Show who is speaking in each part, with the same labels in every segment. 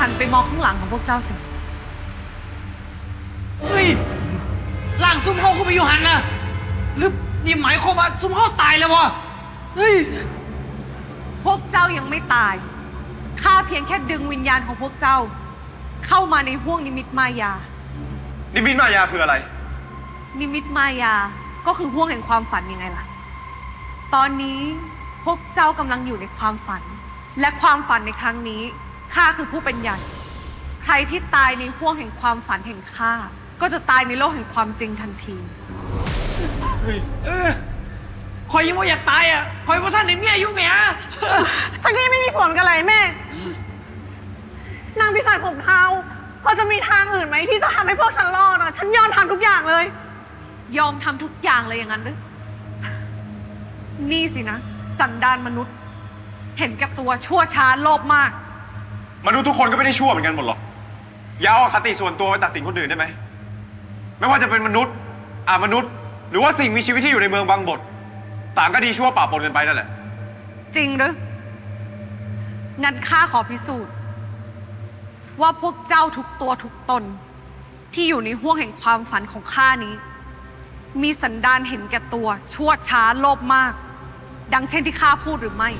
Speaker 1: หันไปมองข้างหลังของพวกเจ้าสิ
Speaker 2: เฮ้ยร่างซุ่มเฮาเข้าไปอยู่หันนะหรือนี่หมายความว่าซุ่มเฮาตายแล้ววะเฮ้ย
Speaker 1: พวกเจ้ายังไม่ตาย ข้าเพียงแค่ดึงวิญญาณของพวกเจ้า เข้ามาในห้วงนิมิตมายา
Speaker 3: นิมิตมายาคืออะไร
Speaker 1: นิมิตมายา ก็คือห้วงแห่งความฝันยังไงล่ะ ตอนนี้พวกเจ้ากำลังอยู่ในความฝัน และความฝันในครั้งนี้ ข้าคือผู้เป็นใหญ่ ใครที่ตายในห้วงแห่งความฝันแห่งข้า ก็จะตายในโลกแห่งความจริงทันที
Speaker 2: เออคอยยังไม่อยากตายอะคอยว่าท่านในเมียอยู่แหม
Speaker 4: ฉันก็ยังไม่มีผลกันเลยแม่ นางปีศาจผมเทาพอจะมีทางอื่นไหมที่จะทำให้พวกฉันรอดอะ ฉันยอมทำทุกอย่างเลย
Speaker 1: ยอมทำทุกอย่างเลยอย่างนั้นหรือนี่สินะ สันดานมนุษย์ เห็นแกับตัวชั่วช้าโลภมาก
Speaker 3: มนุษย์ทุกคนก็ไม่ได้ชั่วเหมือนกันหมดหรอกอย่าเอาอคติส่วนตัวไปตัดสินคนอื่นได้ไหม ไม่ว่าจะเป็นมนุษย์อามนุษย์ หรือว่าสิ่งมีชีวิตที่อยู่ในเมืองบางบท ต่างก็ดีชั่วป่าปนกันไปนั่นแหละ
Speaker 1: จริงหรือ งั้นข้าขอพิสูจน์ ว่าพวกเจ้าทุกตัวทุกตน ที่อยู่ในห้วงแห่งความฝันของข้านี้ มีสันดานเห็นแก่ตัว ชั่วช้าโลภมาก ดังเช่นที่ข้าพูดหรือไม่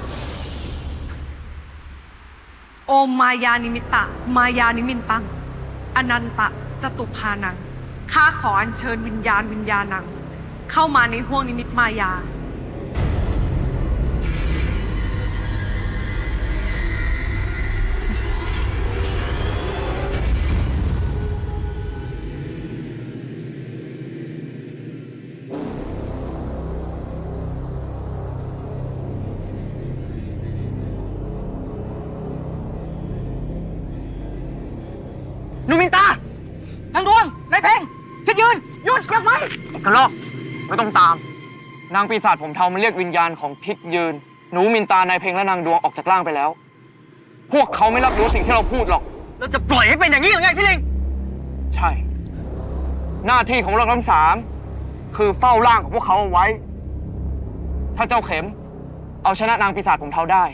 Speaker 1: โอมมายานิมิตะ มายานิมินตัง อนันตะจตุพานัง ข้าขออัญเชิญวิญญาณวิญญาณัง เข้ามาในห้วงนิมิตมายา
Speaker 2: เพลงทิดยืนหยุดเก็บไว้
Speaker 5: กระลอกไม่ต้องตาม นางปีศาจผมเทามันเรียกวิญญาณของทิศยืน หนูมินตานายเพลงและนางดวงออกจากร่างไปแล้ว พวกเขาไม่รับรู้สิ่งที่เราพูดหรอก
Speaker 2: เราจะปล่อยให้เป็นอย่างนี้หรือไงพี่ลิง
Speaker 5: ใช่ หน้าที่ของเราทั้งสามคือเฝ้าร่างของพวกเขาเอาไว้ ถ้าเจ้าเข็ม เอาชนะนางปีศาจผมเทาได้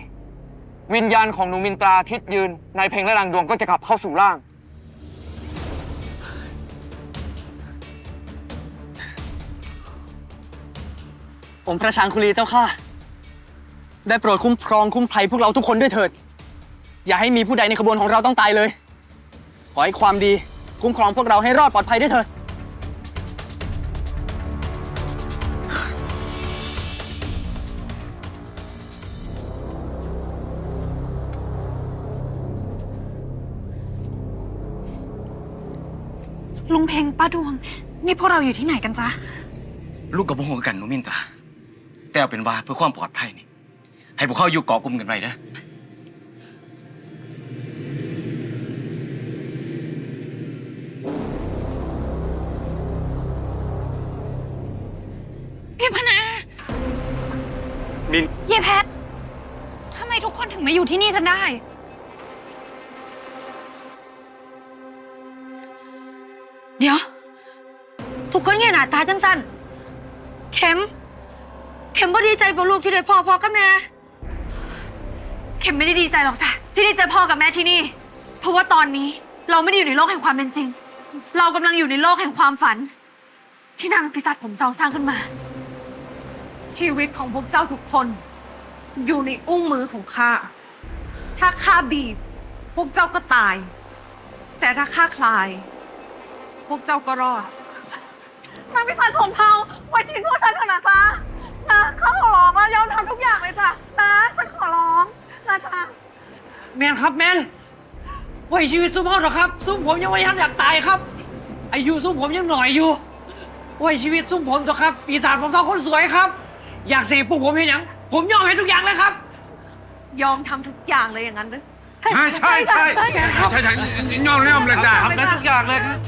Speaker 5: วิญญาณของหนูมินตราทิศยืนนายเพลงและนางดวงก็จะกลับเข้าสู่ร่าง
Speaker 6: องค์พระชางคุลีเจ้าข้าได้โปรดคุ้มครองคุ้มภัยพวกเราทุกคนด้วยเถิด อย่าให้มีผู้ใดในขบวนของเราต้องตายเลย ขอให้ความดีคุ้มครองพวกเราให้รอดปลอดภัยด้วยเถิด
Speaker 4: ลุงเพงป้าดวง นี่พวกเราอยู่ที่ไหนกันจ๊ะ
Speaker 7: ลูกกับพวกกันหนูมินตรา แต่เอาเป็นว่าเพื่อความปลอดภัยนี่ ให้พวกเขาอยู่เกาะกลุ่มกันไว้เด้อ
Speaker 4: พี่พนา
Speaker 3: มิน
Speaker 4: เยแพททำไมทุกคนถึงมาอยู่ที่นี่กันได้
Speaker 8: เดี๋ยว ทุกคนเงียหน้าตาจังสั้นเข็มเข็ มบ่ดีใจบ่ลูกที่ได้พ่อพ่อกับแม่
Speaker 1: เข็มไม่ได้ดีใจหรอกจ้ะที่ได้เจอพ่อกับแม่ที่นี่ เพราะว่าตอนนี้เราไม่ได้อยู่ในโลกแห่งความเป็นจริง เรากำลังอยู่ในโลกแห่งความฝัน ที่นางปีศาจผมเซาสร้างขึ้นมา ชีวิตของพวกเจ้าทุกคน อยู่ในอุ้งมือของข้า ถ้าข้าบีบ พวกเจ้าก็ตาย แต่ถ้าข้าคลาย พวกเจ้าก็รอด
Speaker 4: นางปีศาจผมเทาไว้ทิ้งพวกฉันเถอะนะจ๊ะนะข้าขอร้องอะยอมทำทุกอย่างเลยจ้ะนะฉันขอร้องนะจ๊ะ
Speaker 2: แมนครับแมนไว้ชีวิตซุ่มเฮาเถอะครับ ซุ่มผมยังไม่ทันอยากตายครับอายุซุ่มผมยังหน่อยอยู่ไว้ชีวิตซุ่มผมเถอะครับ ปีศาจผมทองคนสวยครับ อยากเสพพวกผมเห็นยังผมยอมให้ทุกอย่างเลยครับ
Speaker 1: ยอมทำทุกอย่างเลยอย่างนั้นหรือ
Speaker 3: ใช่ใช่ใช่
Speaker 2: ใช่ครับ
Speaker 3: ใช่ใช่ยอมยอมเลยจ้ะ
Speaker 2: ทำได้ทุกอย่างเลยครับ